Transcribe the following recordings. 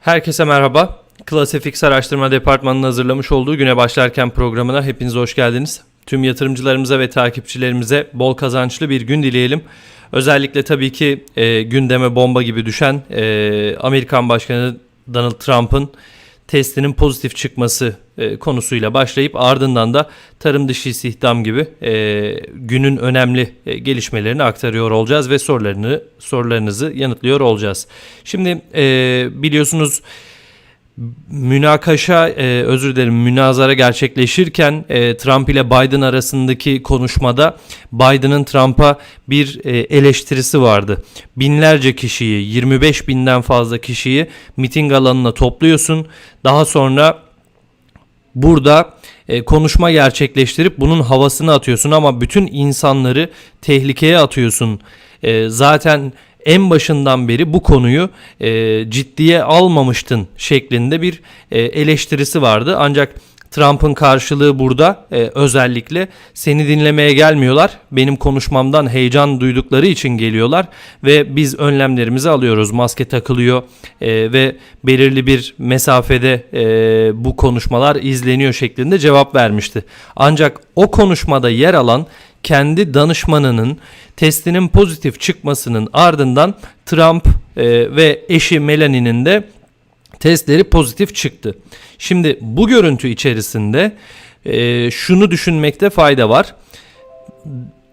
Herkese merhaba. Klasifix Araştırma Departmanı'nın hazırlamış olduğu Güne Başlarken programına hepiniz hoş geldiniz. Tüm yatırımcılarımıza ve takipçilerimize bol kazançlı bir gün dileyelim. Özellikle tabii ki e, gündeme bomba gibi düşen e, Amerikan Başkanı Donald Trump'ın testinin pozitif çıkması e, konusuyla başlayıp ardından da tarım dışı istihdam gibi e, günün önemli e, gelişmelerini aktarıyor olacağız ve sorularını sorularınızı yanıtlıyor olacağız. Şimdi biliyorsunuz münakaşa e, özür dilerim münazara gerçekleşirken e, Trump ile Biden arasındaki konuşmada Biden'ın Trump'a bir e, eleştirisi vardı. Binlerce kişiyi 25 binden fazla kişiyi miting alanına topluyorsun. Daha sonra burada e, konuşma gerçekleştirip bunun havasını atıyorsun ama bütün insanları tehlikeye atıyorsun. E, zaten en başından beri bu konuyu e, ciddiye almamıştın şeklinde bir e, eleştirisi vardı. Ancak Trump'ın karşılığı burada e, özellikle seni dinlemeye gelmiyorlar. Benim konuşmamdan heyecan duydukları için geliyorlar ve biz önlemlerimizi alıyoruz. Maske takılıyor e, ve belirli bir mesafede e, bu konuşmalar izleniyor şeklinde cevap vermişti. Ancak o konuşmada yer alan kendi danışmanının testinin pozitif çıkmasının ardından Trump e, ve eşi Melanie'nin de testleri pozitif çıktı. Şimdi bu görüntü içerisinde e, şunu düşünmekte fayda var.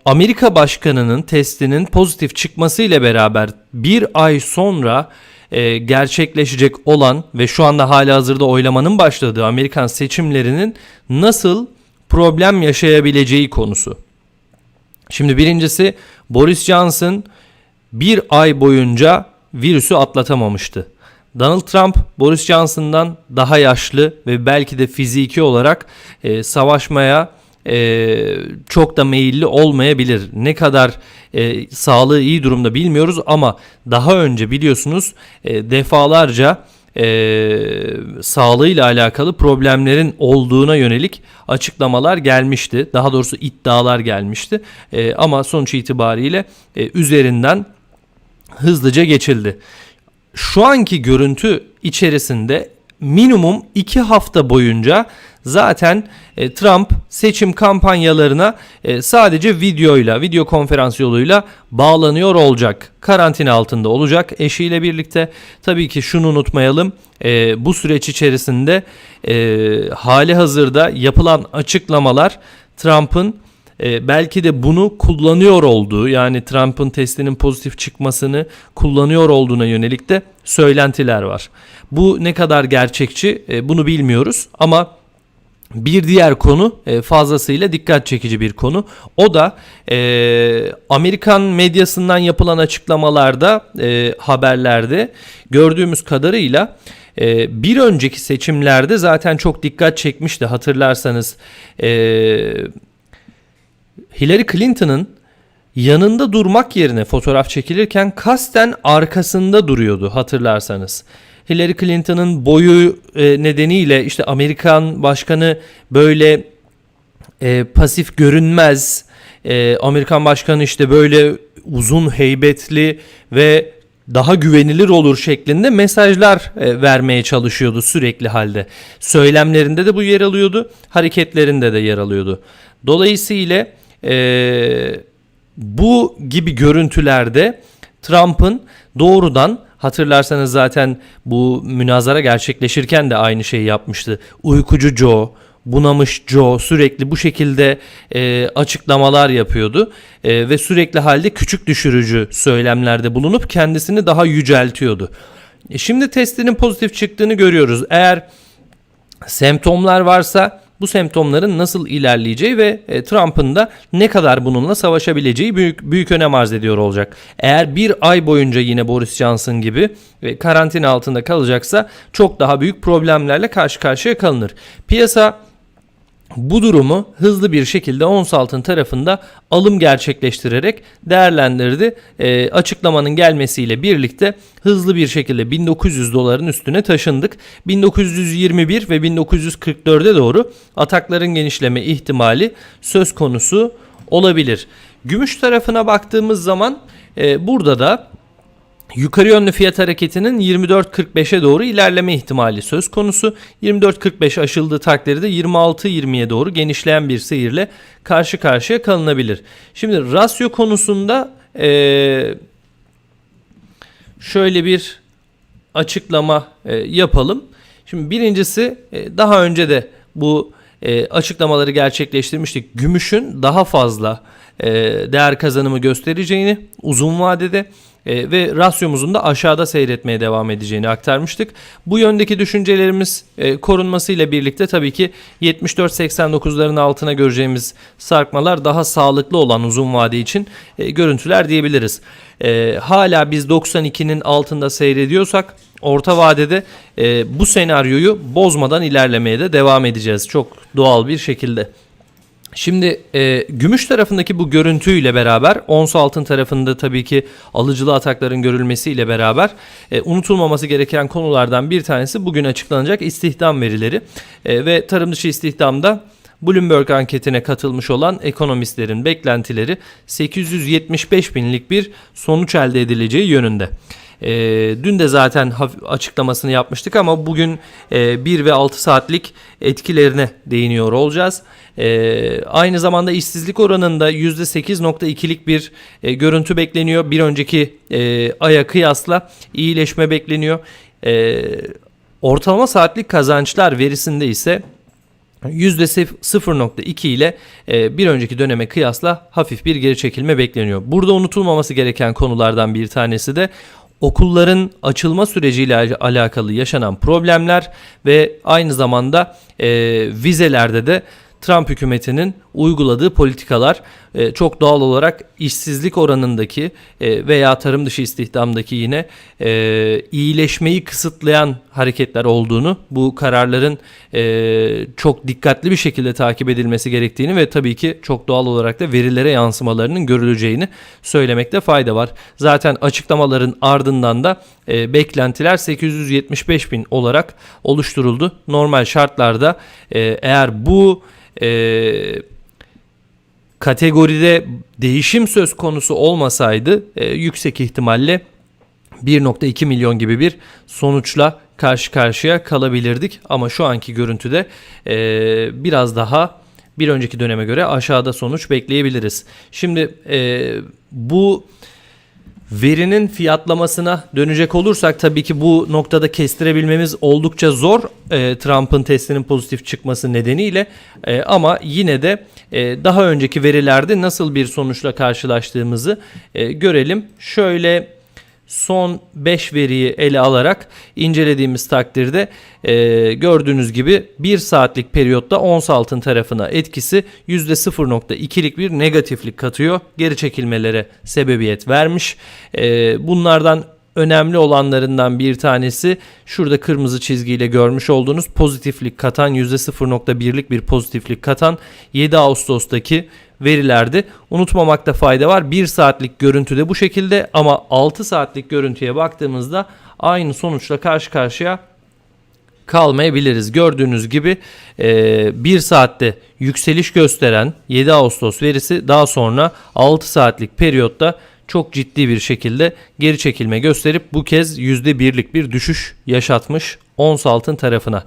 Amerika Başkanı'nın testinin pozitif çıkması ile beraber bir ay sonra e, gerçekleşecek olan ve şu anda hala hazırda oylamanın başladığı Amerikan seçimlerinin nasıl problem yaşayabileceği konusu. Şimdi birincisi Boris Johnson bir ay boyunca virüsü atlatamamıştı. Donald Trump Boris Johnson'dan daha yaşlı ve belki de fiziki olarak e, savaşmaya e, çok da meyilli olmayabilir. Ne kadar e, sağlığı iyi durumda bilmiyoruz ama daha önce biliyorsunuz e, defalarca e, sağlığıyla alakalı problemlerin olduğuna yönelik açıklamalar gelmişti. Daha doğrusu iddialar gelmişti. E, ama sonuç itibariyle e, üzerinden hızlıca geçildi. Şu anki görüntü içerisinde minimum 2 hafta boyunca zaten e, Trump seçim kampanyalarına e, sadece videoyla, video konferans yoluyla bağlanıyor olacak. Karantina altında olacak eşiyle birlikte. Tabii ki şunu unutmayalım. e, bu süreç içerisinde e, hali hazırda yapılan açıklamalar Trump'ın e, belki de bunu kullanıyor olduğu yani Trump'ın testinin pozitif çıkmasını kullanıyor olduğuna yönelik de söylentiler var. Bu ne kadar gerçekçi e, bunu bilmiyoruz ama bir diğer konu e, fazlasıyla dikkat çekici bir konu. O da e, Amerikan medyasından yapılan açıklamalarda, e, haberlerde gördüğümüz kadarıyla e, bir önceki seçimlerde zaten çok dikkat çekmişti hatırlarsanız. E, Hillary Clinton'ın yanında durmak yerine fotoğraf çekilirken kasten arkasında duruyordu hatırlarsanız. Hillary Clinton'ın boyu e, nedeniyle işte Amerikan başkanı böyle e, pasif görünmez. E, Amerikan başkanı işte böyle uzun heybetli ve daha güvenilir olur şeklinde mesajlar e, vermeye çalışıyordu sürekli halde. Söylemlerinde de bu yer alıyordu, hareketlerinde de yer alıyordu. Dolayısıyla e, bu gibi görüntülerde Trump'ın doğrudan hatırlarsanız zaten bu münazara gerçekleşirken de aynı şeyi yapmıştı. Uykucu Joe, bunamış Joe sürekli bu şekilde e, açıklamalar yapıyordu E, ve sürekli halde küçük düşürücü söylemlerde bulunup kendisini daha yüceltiyordu. E, şimdi testinin pozitif çıktığını görüyoruz. Eğer semptomlar varsa bu semptomların nasıl ilerleyeceği ve e, Trump'ın da ne kadar bununla savaşabileceği büyük büyük önem arz ediyor olacak. Eğer bir ay boyunca yine Boris Johnson gibi e, karantina altında kalacaksa çok daha büyük problemlerle karşı karşıya kalınır. Piyasa bu durumu hızlı bir şekilde ons altın tarafında alım gerçekleştirerek değerlendirdi. E, açıklamanın gelmesiyle birlikte hızlı bir şekilde 1900 doların üstüne taşındık. 1921 ve 1944'e doğru atakların genişleme ihtimali söz konusu olabilir. Gümüş tarafına baktığımız zaman e, burada da Yukarı yönlü fiyat hareketinin 24.45'e doğru ilerleme ihtimali söz konusu. 24.45 aşıldığı takdirde 26.20'ye doğru genişleyen bir seyirle karşı karşıya kalınabilir. Şimdi rasyo konusunda eee, şöyle bir açıklama e, yapalım. Şimdi birincisi e, daha önce de bu e, açıklamaları gerçekleştirmiştik. Gümüşün daha fazla e, değer kazanımı göstereceğini uzun vadede e, ve rasyomuzun da aşağıda seyretmeye devam edeceğini aktarmıştık. Bu yöndeki düşüncelerimiz e, korunmasıyla birlikte tabii ki 74-89'ların altına göreceğimiz sarkmalar daha sağlıklı olan uzun vade için e, görüntüler diyebiliriz. E, hala biz 92'nin altında seyrediyorsak orta vadede e, bu senaryoyu bozmadan ilerlemeye de devam edeceğiz çok doğal bir şekilde. Şimdi e, gümüş tarafındaki bu görüntüyle beraber ons altın tarafında tabii ki alıcılı atakların görülmesiyle beraber e, unutulmaması gereken konulardan bir tanesi bugün açıklanacak istihdam verileri E, ve tarım dışı istihdamda Bloomberg anketine katılmış olan ekonomistlerin beklentileri 875 binlik bir sonuç elde edileceği yönünde. E, dün de zaten açıklamasını yapmıştık ama bugün e, 1 ve 6 saatlik etkilerine değiniyor olacağız. E, aynı zamanda işsizlik oranında %8.2'lik bir e, görüntü bekleniyor. Bir önceki e, aya kıyasla iyileşme bekleniyor. E, ortalama saatlik kazançlar verisinde ise %0.2 ile e, bir önceki döneme kıyasla hafif bir geri çekilme bekleniyor. Burada unutulmaması gereken konulardan bir tanesi de okulların açılma süreciyle al- alakalı yaşanan problemler ve aynı zamanda e, vizelerde de Trump hükümetinin uyguladığı politikalar e, çok doğal olarak işsizlik oranındaki e, veya tarım dışı istihdamdaki yine e, iyileşmeyi kısıtlayan hareketler olduğunu, bu kararların çok dikkatli bir şekilde takip edilmesi gerektiğini ve tabii ki çok doğal olarak da verilere yansımalarının görüleceğini söylemekte fayda var. Zaten açıklamaların ardından da beklentiler 875 bin olarak oluşturuldu. Normal şartlarda eğer bu kategoride değişim söz konusu olmasaydı e, yüksek ihtimalle 1.2 milyon gibi bir sonuçla karşı karşıya kalabilirdik. Ama şu anki görüntüde e, biraz daha bir önceki döneme göre aşağıda sonuç bekleyebiliriz. Şimdi e, bu verinin fiyatlamasına dönecek olursak tabii ki bu noktada kestirebilmemiz oldukça zor e, Trump'ın testinin pozitif çıkması nedeniyle E, ama yine de e, daha önceki verilerde nasıl bir sonuçla karşılaştığımızı e, görelim. Şöyle son 5 veriyi ele alarak incelediğimiz takdirde e, gördüğünüz gibi 1 saatlik periyotta ons altın tarafına etkisi %0.2'lik bir negatiflik katıyor. Geri çekilmelere sebebiyet vermiş. E, bunlardan önemli olanlarından bir tanesi şurada kırmızı çizgiyle görmüş olduğunuz pozitiflik katan %0.1'lik bir pozitiflik katan 7 Ağustos'taki verilerde unutmamakta fayda var. 1 saatlik görüntüde bu şekilde ama 6 saatlik görüntüye baktığımızda aynı sonuçla karşı karşıya kalmayabiliriz. Gördüğünüz gibi 1 saatte yükseliş gösteren 7 Ağustos verisi daha sonra 6 saatlik periyotta çok ciddi bir şekilde geri çekilme gösterip bu kez %1'lik bir düşüş yaşatmış ons altın tarafına.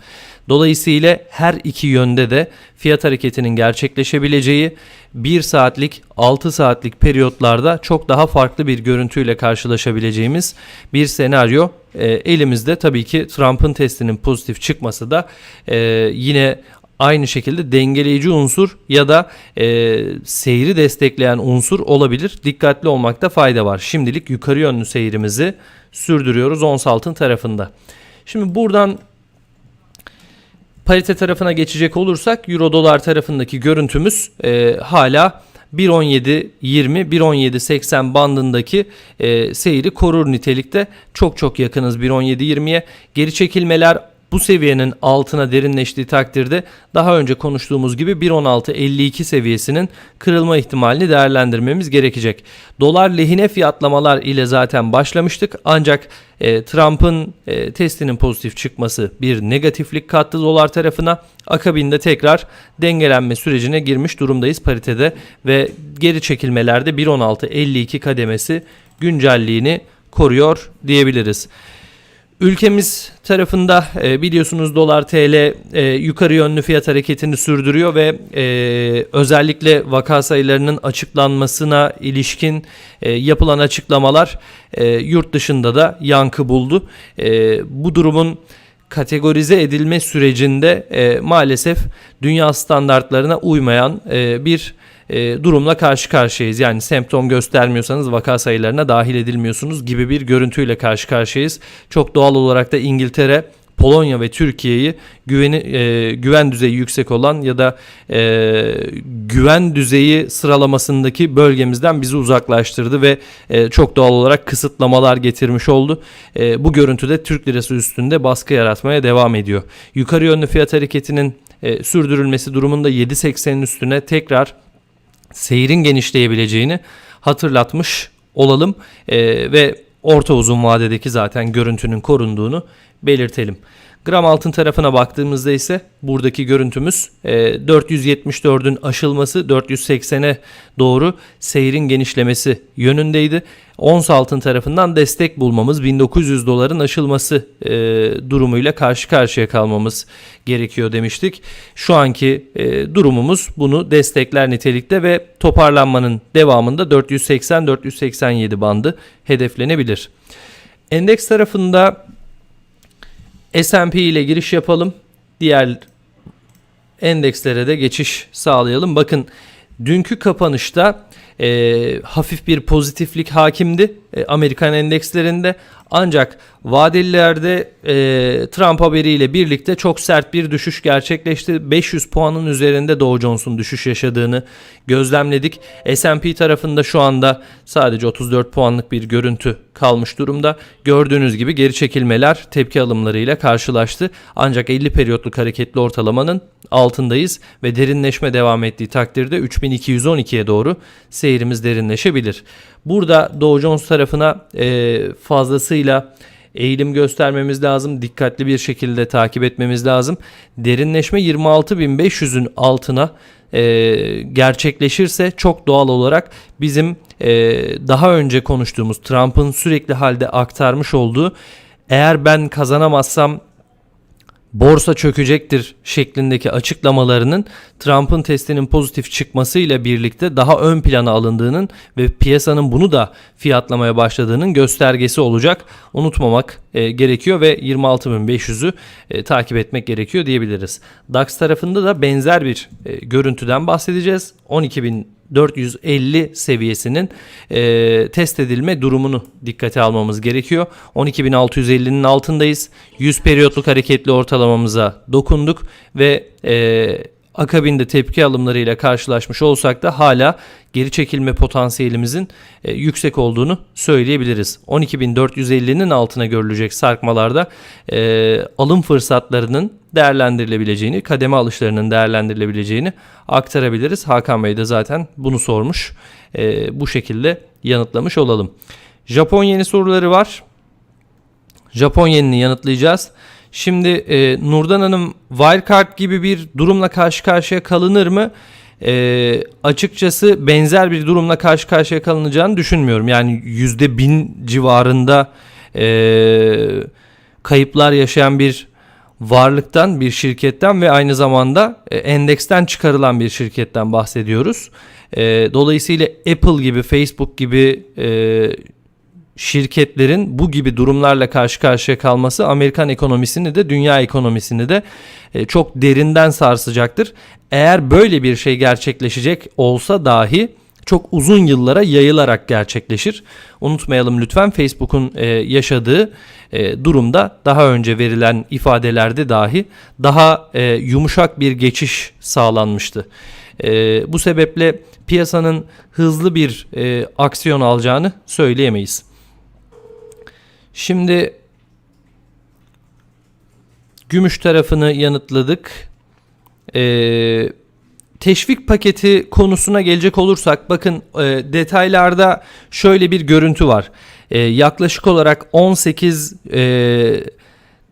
Dolayısıyla her iki yönde de fiyat hareketinin gerçekleşebileceği 1 saatlik 6 saatlik periyotlarda çok daha farklı bir görüntüyle karşılaşabileceğimiz bir senaryo e, elimizde. Tabii ki Trump'ın testinin pozitif çıkması da e, yine aynı şekilde dengeleyici unsur ya da e, seyri destekleyen unsur olabilir. Dikkatli olmakta fayda var. Şimdilik yukarı yönlü seyrimizi sürdürüyoruz ons altın tarafında. Şimdi buradan parite tarafına geçecek olursak euro dolar tarafındaki görüntümüz e, hala 1.17.20 1.17.80 bandındaki e, seyri korur nitelikte. Çok çok yakınız 1.17.20'ye geri çekilmeler bu seviyenin altına derinleştiği takdirde daha önce konuştuğumuz gibi 1.16.52 seviyesinin kırılma ihtimalini değerlendirmemiz gerekecek. Dolar lehine fiyatlamalar ile zaten başlamıştık ancak e, Trump'ın e, testinin pozitif çıkması bir negatiflik kattı dolar tarafına. Akabinde tekrar dengelenme sürecine girmiş durumdayız paritede ve geri çekilmelerde 1.16.52 kademesi güncelliğini koruyor diyebiliriz. Ülkemiz tarafında e, biliyorsunuz dolar TL e, yukarı yönlü fiyat hareketini sürdürüyor ve e, özellikle vaka sayılarının açıklanmasına ilişkin yapılan açıklamalar yurt dışında da yankı buldu. Bu durumun kategorize edilme sürecinde maalesef dünya standartlarına uymayan bir e, durumla karşı karşıyayız. Yani semptom göstermiyorsanız vaka sayılarına dahil edilmiyorsunuz gibi bir görüntüyle karşı karşıyayız. Çok doğal olarak da İngiltere Polonya ve Türkiye'yi güveni e, güven düzeyi yüksek olan ya da e, güven düzeyi sıralamasındaki bölgemizden bizi uzaklaştırdı ve e, çok doğal olarak kısıtlamalar getirmiş oldu. E, bu görüntüde Türk lirası üstünde baskı yaratmaya devam ediyor. Yukarı yönlü fiyat hareketinin e, sürdürülmesi durumunda 7.80'in üstüne tekrar seyrin genişleyebileceğini hatırlatmış olalım e, ve orta uzun vadedeki zaten görüntünün korunduğunu belirtelim. Gram altın tarafına baktığımızda ise buradaki görüntümüz e, 474'ün aşılması 480'e doğru seyrin genişlemesi yönündeydi. Ons altın tarafından destek bulmamız 1900 doların aşılması e, durumuyla karşı karşıya kalmamız gerekiyor demiştik. Şu anki e, durumumuz bunu destekler nitelikte ve toparlanmanın devamında 480-487 bandı hedeflenebilir. Endeks tarafında S&P ile giriş yapalım. Diğer endekslere de geçiş sağlayalım. Bakın dünkü kapanışta e, hafif bir pozitiflik hakimdi e, Amerikan endekslerinde. Ancak vadelilerde e, Trump haberiyle birlikte çok sert bir düşüş gerçekleşti. 500 puanın üzerinde Dow Jones'un düşüş yaşadığını gözlemledik. S&P tarafında şu anda sadece 34 puanlık bir görüntü kalmış durumda. Gördüğünüz gibi geri çekilmeler tepki alımlarıyla karşılaştı. Ancak 50 periyotluk hareketli ortalamanın altındayız ve derinleşme devam ettiği takdirde 3212'ye doğru seyrimiz derinleşebilir. Burada Dow Jones tarafına e, fazlasıyla eğilim göstermemiz lazım. Dikkatli bir şekilde takip etmemiz lazım. Derinleşme 26.500'ün altına e, gerçekleşirse çok doğal olarak bizim e, daha önce konuştuğumuz Trump'ın sürekli halde aktarmış olduğu eğer ben kazanamazsam borsa çökecektir şeklindeki açıklamalarının Trump'ın testinin pozitif çıkmasıyla birlikte daha ön plana alındığının ve piyasanın bunu da fiyatlamaya başladığının göstergesi olacak. Unutmamak e, gerekiyor ve 26.500'ü e, takip etmek gerekiyor diyebiliriz. DAX tarafında da benzer bir e, görüntüden bahsedeceğiz. 12.000 450 seviyesinin e, test edilme durumunu dikkate almamız gerekiyor. 12.650'nin altındayız. 100 periyotluk hareketli ortalamamıza dokunduk ve e, akabinde tepki alımlarıyla karşılaşmış olsak da hala geri çekilme potansiyelimizin e, yüksek olduğunu söyleyebiliriz. 12.450'nin altına görülecek sarkmalarda e, alım fırsatlarının değerlendirilebileceğini, kademe alışlarının değerlendirilebileceğini aktarabiliriz. Hakan Bey de zaten bunu sormuş. E, bu şekilde yanıtlamış olalım. Japon yeni soruları var. Japon yenini yanıtlayacağız. Şimdi e, Nurdan Hanım wildcard gibi bir durumla karşı karşıya kalınır mı? e, açıkçası benzer bir durumla karşı karşıya kalınacağını düşünmüyorum. Yani yüzde bin civarında e, kayıplar yaşayan bir varlıktan, bir şirketten ve aynı zamanda e, endeksten çıkarılan bir şirketten bahsediyoruz. E, dolayısıyla Apple gibi, Facebook gibi e, şirketlerin bu gibi durumlarla karşı karşıya kalması Amerikan ekonomisini de dünya ekonomisini de çok derinden sarsacaktır. Eğer böyle bir şey gerçekleşecek olsa dahi çok uzun yıllara yayılarak gerçekleşir. Unutmayalım lütfen Facebook'un e, yaşadığı e, durumda daha önce verilen ifadelerde dahi daha e, yumuşak bir geçiş sağlanmıştı. E, bu sebeple piyasanın hızlı bir e, aksiyon alacağını söyleyemeyiz. Şimdi gümüş tarafını yanıtladık. Ee, teşvik paketi konusuna gelecek olursak bakın e, detaylarda şöyle bir görüntü var. E, yaklaşık olarak 18 e,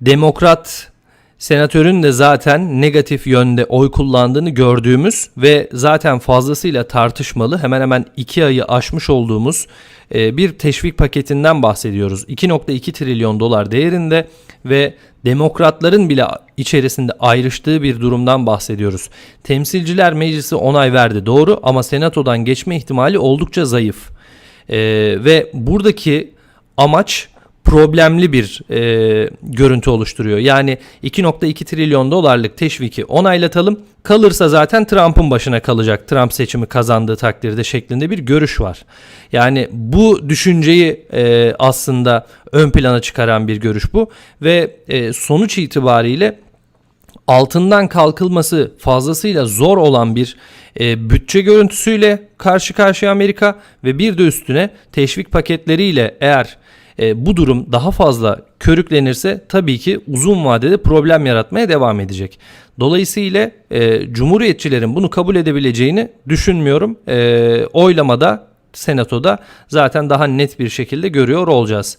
demokrat senatörün de zaten negatif yönde oy kullandığını gördüğümüz ve zaten fazlasıyla tartışmalı hemen hemen 2 ayı aşmış olduğumuz e, bir teşvik paketinden bahsediyoruz. 2.2 trilyon dolar değerinde ve demokratların bile içerisinde ayrıştığı bir durumdan bahsediyoruz. Temsilciler Meclisi onay verdi doğru ama senatodan geçme ihtimali oldukça zayıf. E, ve buradaki amaç problemli bir e, görüntü oluşturuyor. Yani 2.2 trilyon dolarlık teşviki onaylatalım. Kalırsa zaten Trump'ın başına kalacak. Trump seçimi kazandığı takdirde şeklinde bir görüş var. Yani bu düşünceyi e, aslında ön plana çıkaran bir görüş bu ve e, sonuç itibariyle altından kalkılması fazlasıyla zor olan bir e, bütçe görüntüsüyle karşı karşıya Amerika ve bir de üstüne teşvik paketleriyle eğer e, bu durum daha fazla körüklenirse tabii ki uzun vadede problem yaratmaya devam edecek. Dolayısıyla e, Cumhuriyetçilerin bunu kabul edebileceğini düşünmüyorum. E, oylamada Senato'da zaten daha net bir şekilde görüyor olacağız.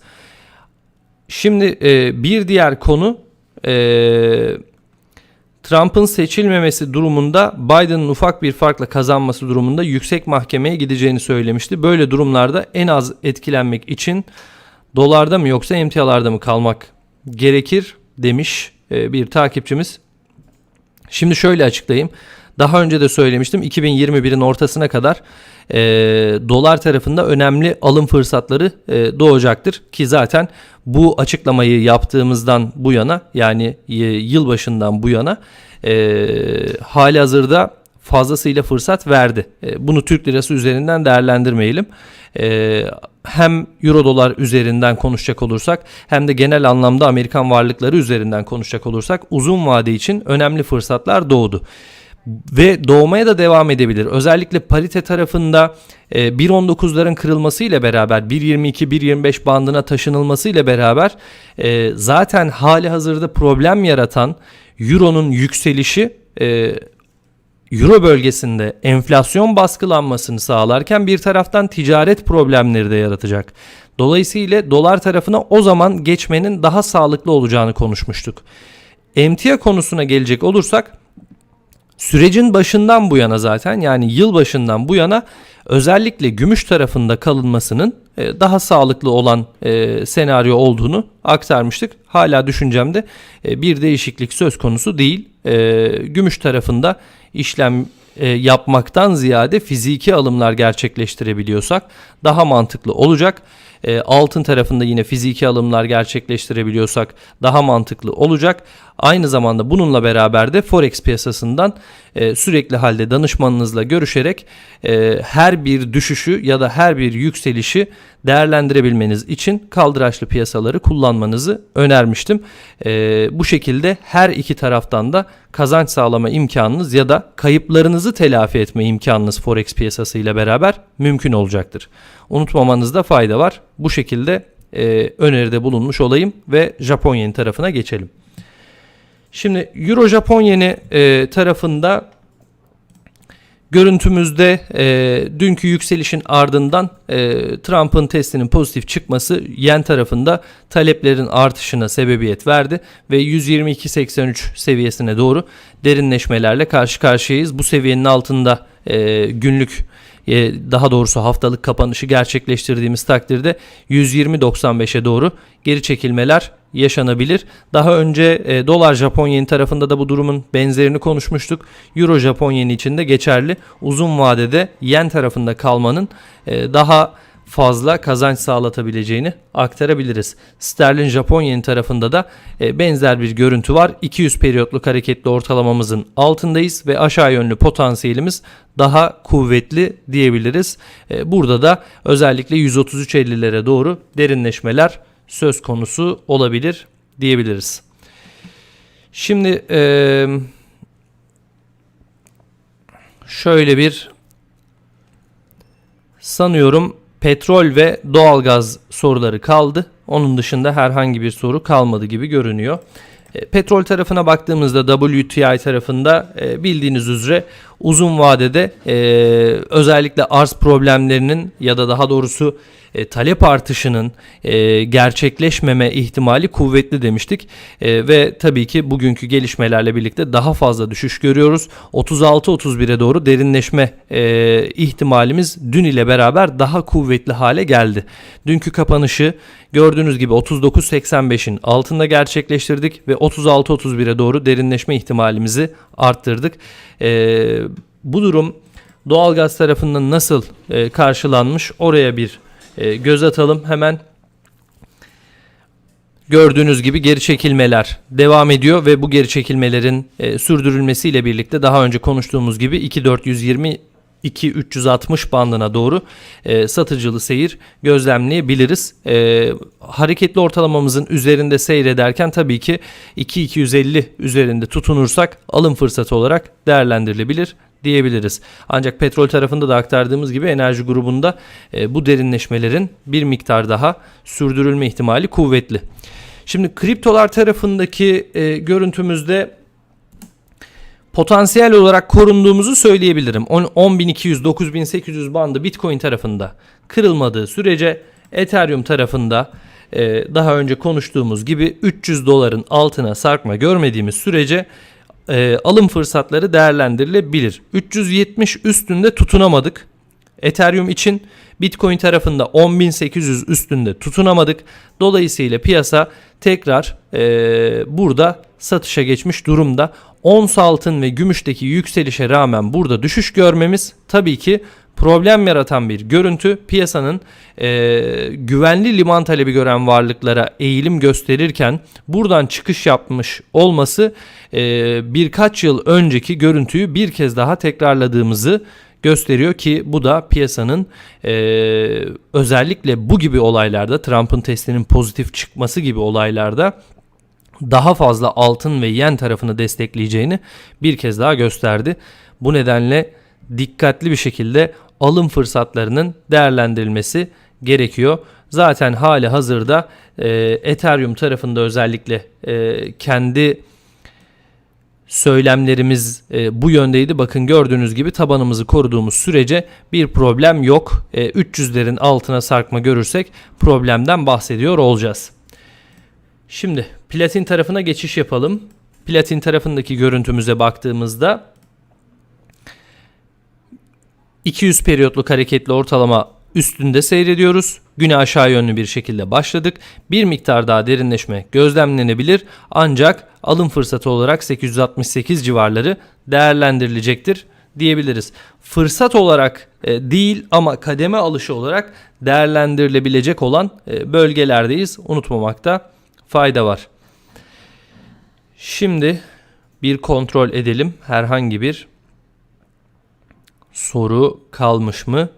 Şimdi e, bir diğer konu e, Trump'ın seçilmemesi durumunda Biden'ın ufak bir farkla kazanması durumunda yüksek mahkemeye gideceğini söylemişti. Böyle durumlarda en az etkilenmek için dolarda mı yoksa emtialarda mı kalmak gerekir demiş e, bir takipçimiz. Şimdi şöyle açıklayayım. Daha önce de söylemiştim 2021'in ortasına kadar e, dolar tarafında önemli alım fırsatları e, doğacaktır. Ki zaten bu açıklamayı yaptığımızdan bu yana yani e, yılbaşından bu yana e, hali hazırda fazlasıyla fırsat verdi. E, bunu Türk lirası üzerinden değerlendirmeyelim. E, hem euro dolar üzerinden konuşacak olursak hem de genel anlamda Amerikan varlıkları üzerinden konuşacak olursak uzun vade için önemli fırsatlar doğdu ve doğmaya da devam edebilir. Özellikle parite tarafında e, 1.19'ların kırılması ile beraber 1.22-1.25 bandına taşınılması ile beraber e, zaten hali hazırda problem yaratan Euro'nun yükselişi e, Euro bölgesinde enflasyon baskılanmasını sağlarken bir taraftan ticaret problemleri de yaratacak. Dolayısıyla dolar tarafına o zaman geçmenin daha sağlıklı olacağını konuşmuştuk. Emtia konusuna gelecek olursak Sürecin başından bu yana zaten yani yıl başından bu yana özellikle gümüş tarafında kalınmasının e, daha sağlıklı olan e, senaryo olduğunu aktarmıştık. Hala düşüncemde e, bir değişiklik söz konusu değil. Gümüş tarafında işlem yapmaktan ziyade fiziki alımlar gerçekleştirebiliyorsak daha mantıklı olacak. Altın tarafında yine fiziki alımlar gerçekleştirebiliyorsak daha mantıklı olacak. Aynı zamanda bununla beraber de Forex piyasasından e, sürekli halde danışmanınızla görüşerek e, her bir düşüşü ya da her bir yükselişi değerlendirebilmeniz için kaldıraçlı piyasaları kullanmanızı önermiştim. E, bu şekilde her iki taraftan da kazanç sağlama imkanınız ya da kayıplarınızı telafi etme imkanınız Forex piyasası ile beraber mümkün olacaktır. Unutmamanızda fayda var. Bu şekilde e, öneride bulunmuş olayım ve Japonya'nın tarafına geçelim. Şimdi Euro Japon yeni e, tarafında Görüntümüzde e, dünkü yükselişin ardından e, Trump'ın testinin pozitif çıkması yen tarafında taleplerin artışına sebebiyet verdi ve 122.83 seviyesine doğru derinleşmelerle karşı karşıyayız. Bu seviyenin altında e, günlük daha doğrusu haftalık kapanışı gerçekleştirdiğimiz takdirde 120.95'e doğru geri çekilmeler yaşanabilir. Daha önce e, dolar Japon yeni tarafında da bu durumun benzerini konuşmuştuk. Euro Japon yeni için de geçerli. Uzun vadede yen tarafında kalmanın e, daha fazla kazanç sağlatabileceğini aktarabiliriz. Sterlin Japon yeni tarafında da e, benzer bir görüntü var. 200 periyotluk hareketli ortalamamızın altındayız ve aşağı yönlü potansiyelimiz daha kuvvetli diyebiliriz. E, burada da özellikle 133.50'lere doğru derinleşmeler söz konusu olabilir diyebiliriz. Şimdi e, şöyle bir sanıyorum petrol ve doğalgaz soruları kaldı. Onun dışında herhangi bir soru kalmadı gibi görünüyor. E, Petrol tarafına baktığımızda WTI tarafında e, bildiğiniz üzere uzun vadede e, özellikle arz problemlerinin ya da daha doğrusu talep artışının gerçekleşmeme ihtimali kuvvetli demiştik. Ve tabii ki bugünkü gelişmelerle birlikte daha fazla düşüş görüyoruz. 36-31'e doğru derinleşme ihtimalimiz dün ile beraber daha kuvvetli hale geldi. Dünkü kapanışı gördüğünüz gibi 39.85'in altında gerçekleştirdik ve 36-31'e doğru derinleşme ihtimalimizi arttırdık. E, bu durum doğalgaz tarafından nasıl e, karşılanmış oraya bir e, göz atalım hemen. Gördüğünüz gibi geri çekilmeler devam ediyor ve bu geri çekilmelerin e, sürdürülmesiyle birlikte daha önce konuştuğumuz gibi 2420 2360 bandına doğru e, satıcılı seyir gözlemleyebiliriz. E, hareketli ortalamamızın üzerinde seyrederken tabii ki 2250 üzerinde tutunursak alım fırsatı olarak değerlendirilebilir diyebiliriz. Ancak petrol tarafında da aktardığımız gibi enerji grubunda e, bu derinleşmelerin bir miktar daha sürdürülme ihtimali kuvvetli. Şimdi kriptolar tarafındaki e, görüntümüzde potansiyel olarak korunduğumuzu söyleyebilirim. 10.200 9.800 bandı Bitcoin tarafında kırılmadığı sürece Ethereum tarafında e, daha önce konuştuğumuz gibi 300 doların altına sarkma görmediğimiz sürece e, alım fırsatları değerlendirilebilir. 370 üstünde tutunamadık. Ethereum için Bitcoin tarafında 10.800 üstünde tutunamadık. Dolayısıyla piyasa tekrar e, burada satışa geçmiş durumda. Ons altın ve gümüşteki yükselişe rağmen burada düşüş görmemiz tabii ki problem yaratan bir görüntü. Piyasanın e, güvenli liman talebi gören varlıklara eğilim gösterirken buradan çıkış yapmış olması e, birkaç yıl önceki görüntüyü bir kez daha tekrarladığımızı gösteriyor ki bu da piyasanın e, özellikle bu gibi olaylarda Trump'ın testinin pozitif çıkması gibi olaylarda daha fazla altın ve yen tarafını destekleyeceğini bir kez daha gösterdi. Bu nedenle dikkatli bir şekilde alım fırsatlarının değerlendirilmesi gerekiyor. Zaten hali hazırda e, Ethereum tarafında özellikle e, kendi söylemlerimiz e, bu yöndeydi. Bakın gördüğünüz gibi tabanımızı koruduğumuz sürece bir problem yok. E, 300'lerin altına sarkma görürsek problemden bahsediyor olacağız. Şimdi platin tarafına geçiş yapalım. Platin tarafındaki görüntümüze baktığımızda 200 periyotluk hareketli ortalama üstünde seyrediyoruz. Güne aşağı yönlü bir şekilde başladık. Bir miktar daha derinleşme gözlemlenebilir ancak alım fırsatı olarak 868 civarları değerlendirilecektir diyebiliriz. Fırsat olarak e, değil ama kademe alışı olarak değerlendirilebilecek olan e, bölgelerdeyiz. Unutmamakta fayda var. Şimdi bir kontrol edelim. Herhangi bir soru kalmış mı?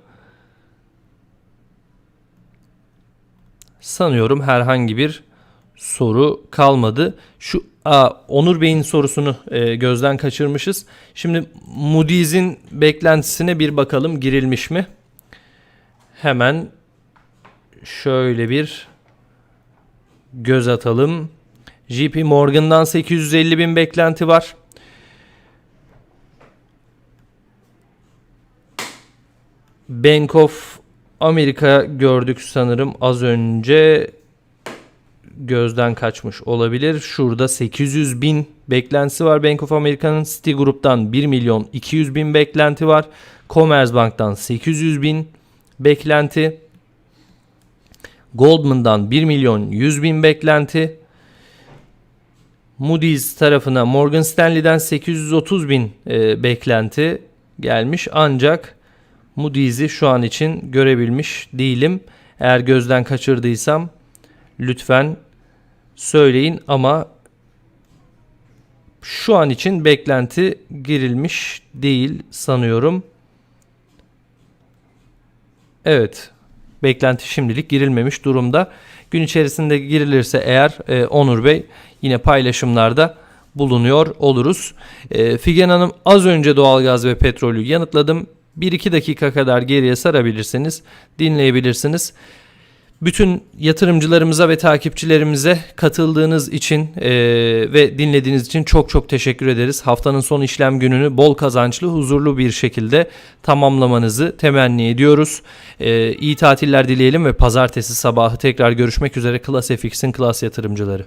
Sanıyorum herhangi bir soru kalmadı. Şu a, Onur Bey'in sorusunu e, gözden kaçırmışız. Şimdi Moody's'in beklentisine bir bakalım girilmiş mi? Hemen şöyle bir göz atalım. JP Morgan'dan 850 bin beklenti var. Bank of America gördük sanırım az önce gözden kaçmış olabilir. Şurada 800 bin beklentisi var Bank of America'nın. Citigroup'tan 1 milyon 200 bin beklenti var. Commerzbank'tan 800 bin beklenti. Goldman'dan 1 milyon 100 bin beklenti. Moody's tarafına Morgan Stanley'den 830 bin e, beklenti gelmiş. Ancak Moody's'i şu an için görebilmiş değilim. Eğer gözden kaçırdıysam lütfen söyleyin ama şu an için beklenti girilmiş değil sanıyorum. Evet. Beklenti şimdilik girilmemiş durumda. Gün içerisinde girilirse eğer e, Onur Bey yine paylaşımlarda bulunuyor oluruz. E, Figen Hanım az önce doğalgaz ve petrolü yanıtladım. 1-2 dakika kadar geriye sarabilirsiniz, dinleyebilirsiniz. Bütün yatırımcılarımıza ve takipçilerimize katıldığınız için e, ve dinlediğiniz için çok çok teşekkür ederiz. Haftanın son işlem gününü bol kazançlı, huzurlu bir şekilde tamamlamanızı temenni ediyoruz. E, iyi tatiller dileyelim ve pazartesi sabahı tekrar görüşmek üzere Klas FX'in Klas yatırımcıları.